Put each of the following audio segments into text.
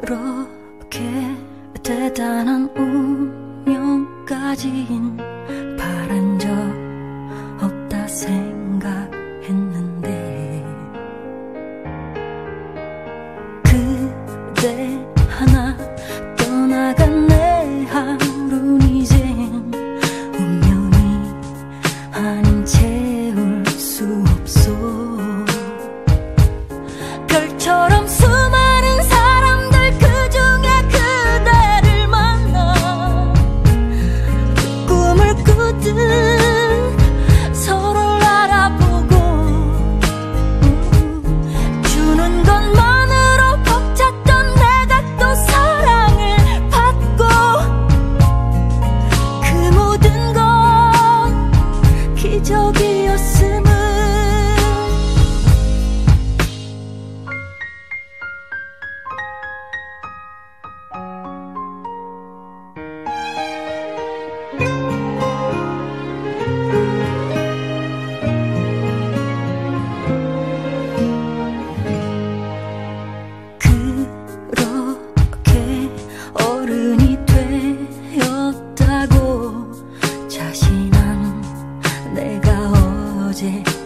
그렇게 대단한 운명까지인 이기적이었음. it.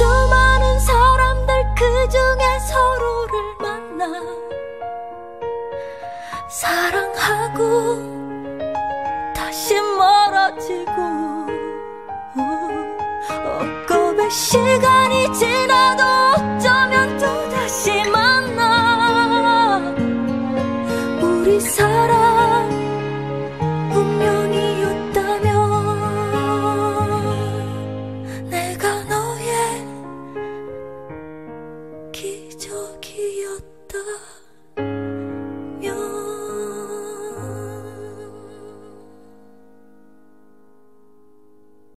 수많은 사람들 그 중에 서로를 만나 사랑하고 다시 멀어지고 억겁의 시간이 지나도 어쩌면 또 다시 만나. 우리 사랑